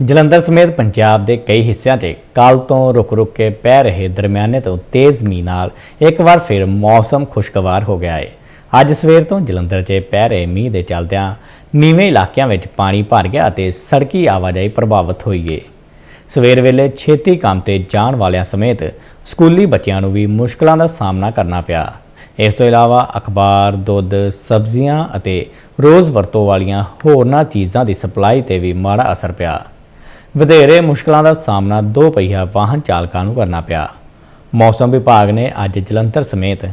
ਜਲੰਧਰ ਸਮੇਤ ਪੰਜਾਬ ਦੇ ਕਈ ਹਿੱਸਿਆਂ 'ਚ ਕੱਲ ਤੋਂ ਰੁਕ-ਰੁਕ ਕੇ ਪੈ ਰਹੇ ਦਰਮਿਆਨੇ ਤੋਂ ਤੇਜ਼ ਮੀਂਹ ਨਾਲ ਇੱਕ ਵਾਰ ਫਿਰ ਮੌਸਮ ਖੁਸ਼ਗਵਾਰ ਹੋ ਗਿਆ ਹੈ ਅੱਜ ਸਵੇਰ ਤੋਂ ਜਲੰਧਰ 'ਚ ਪੈ ਰਹੇ ਮੀਂਹ ਦੇ ਚੱਲਦਿਆਂ ਨੀਵੇਂ ਇਲਾਕਿਆਂ ਵਿੱਚ ਪਾਣੀ ਭਰ ਗਿਆ ਅਤੇ ਸੜਕੀ ਆਵਾਜਾਈ ਪ੍ਰਭਾਵਿਤ ਹੋਈ ਹੈ ਸਵੇਰ ਵੇਲੇ ਛੇਤੀ ਕੰਮ ਤੇ ਜਾਣ ਵਾਲਿਆਂ ਸਮੇਤ ਸਕੂਲੀ ਬੱਚਿਆਂ ਨੂੰ ਵੀ ਮੁਸ਼ਕਲਾਂ ਦਾ ਸਾਹਮਣਾ ਕਰਨਾ ਪਿਆ। ਇਸ ਤੋਂ ਇਲਾਵਾ ਅਖਬਾਰ, ਦੁੱਧ, ਸਬਜ਼ੀਆਂ ਅਤੇ ਰੋਜ਼ ਵਰਤੋਂ ਵਾਲੀਆਂ ਹੋਰਨਾਂ ਚੀਜ਼ਾਂ ਦੀ ਸਪਲਾਈ ਤੇ ਵੀ ਮਾੜਾ ਅਸਰ ਪਿਆ। ਵਧੇਰੇ ਮੁਸ਼ਕਲਾਂ ਦਾ ਸਾਹਮਣਾ ਦੋ ਪਹੀਆ ਵਾਹਨ ਚਾਲਕਾਂ ਨੂੰ ਕਰਨਾ ਪਿਆ। ਮੌਸਮ ਵਿਭਾਗ ਨੇ ਅੱਜ ਜਲੰਧਰ ਸਮੇਤ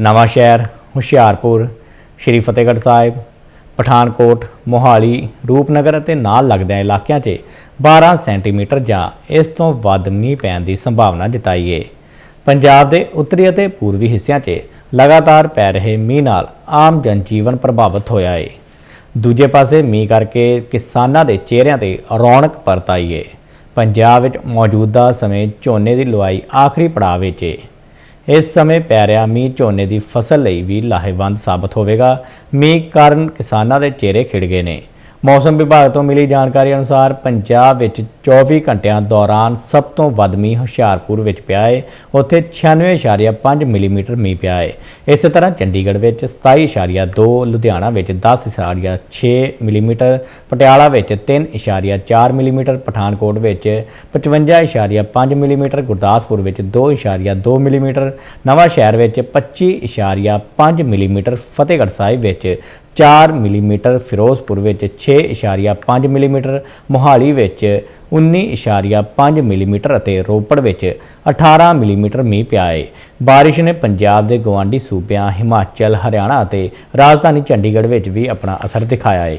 ਨਵਾਂ ਸ਼ਹਿਰ, ਹੁਸ਼ਿਆਰਪੁਰ, ਸ਼੍ਰੀ ਫਤਿਹਗੜ੍ਹ ਸਾਹਿਬ, ਪਠਾਨਕੋਟ, ਮੋਹਾਲੀ, ਰੂਪਨਗਰ ਅਤੇ ਨਾਲ ਲੱਗਦੇ ਇਲਾਕਿਆਂ 'ਚ 12 ਸੈਂਟੀਮੀਟਰ ਜਾਂ ਇਸ ਤੋਂ ਵੱਧ ਮੀਂਹ ਪੈਣ ਦੀ ਸੰਭਾਵਨਾ ਜਤਾਈ ਹੈ ਪੰਜਾਬ ਦੇ ਉੱਤਰੀ ਅਤੇ ਪੂਰਬੀ ਹਿੱਸਿਆਂ 'ਚ ਲਗਾਤਾਰ ਪੈ ਰਹੇ ਮੀਂਹ ਨਾਲ ਆਮ ਜਨਜੀਵਨ ਪ੍ਰਭਾਵਿਤ ਹੋਇਆ ਹੈ ਦੂਜੇ ਪਾਸੇ ਮੀਂਹ ਕਰਕੇ ਕਿਸਾਨਾਂ ਦੇ ਚਿਹਰਿਆਂ ਤੇ ਰੌਣਕ ਪਰਤ ਆਈ ਹੈ ਪੰਜਾਬ ਵਿੱਚ ਮੌਜੂਦਾ ਸਮੇਂ ਝੋਨੇ ਦੀ ਲੁਆਈ ਆਖਰੀ ਪੜਾਅ ਵਿੱਚ ਏ। ਇਸ ਸਮੇਂ ਪੈ ਰਿਹਾ ਮੀਂਹ ਝੋਨੇ ਦੀ ਫਸਲ ਲਈ ਵੀ ਲਾਹੇਵੰਦ ਸਾਬਤ ਹੋਵੇਗਾ। ਮੀਂਹ ਕਾਰਨ ਕਿਸਾਨਾਂ ਦੇ ਚਿਹਰੇ ਖਿੜ ਗਏ ਨੇ। ਮੌਸਮ ਵਿਭਾਗ ਤੋਂ ਮਿਲੀ ਜਾਣਕਾਰੀ ਅਨੁਸਾਰ ਪੰਜਾਬ ਵਿੱਚ 24 ਘੰਟਿਆਂ ਦੌਰਾਨ ਸਭ ਤੋਂ ਵੱਧ ਮੀਂਹ ਹੁਸ਼ਿਆਰਪੁਰ ਵਿੱਚ ਪਿਆ ਹੈ ਉੱਥੇ 96.5 ਮਿਲੀਮੀਟਰ ਮੀਂਹ ਪਿਆ ਹੈ ਇਸੇ ਤਰ੍ਹਾਂ ਚੰਡੀਗੜ੍ਹ ਵਿੱਚ 27.2 ਲੁਧਿਆਣਾ ਵਿੱਚ 10.6 ਮਿਲੀਮੀਟਰ, ਪਟਿਆਲਾ ਵਿੱਚ 3.4 ਮਿਲੀਮੀਟਰ, ਪਠਾਨਕੋਟ ਵਿੱਚ 55.5 ਮਿਲੀਮੀਟਰ, ਗੁਰਦਾਸਪੁਰ ਵਿੱਚ 2.2 ਮਿਲੀਮੀਟਰ ਨਵਾਂ ਸ਼ਹਿਰ ਵਿੱਚ 25.5 ਮਿਲੀਮੀਟਰ, ਫਤਿਹਗੜ੍ਹ ਸਾਹਿਬ ਵਿੱਚ 4 ਮਿਲੀਮੀਟਰ ਫਿਰੋਜ਼ਪੁਰ ਵਿੱਚ 6.5 ਮਿਲੀਮੀਟਰ, ਮੋਹਾਲੀ ਵਿੱਚ 19.5 ਮਿਲੀਮੀਟਰ ਅਤੇ ਰੋਪੜ ਵਿੱਚ 18 ਮਿਲੀਮੀਟਰ ਮੀਂਹ ਪਿਆ ਹੈ ਬਾਰਿਸ਼ ਨੇ ਪੰਜਾਬ ਦੇ ਗਵਾਂਢੀ ਸੂਬਿਆਂ, ਹਿਮਾਚਲ, ਹਰਿਆਣਾ ਅਤੇ ਰਾਜਧਾਨੀ ਚੰਡੀਗੜ੍ਹ ਵਿੱਚ ਵੀ ਆਪਣਾ ਅਸਰ ਦਿਖਾਇਆ ਹੈ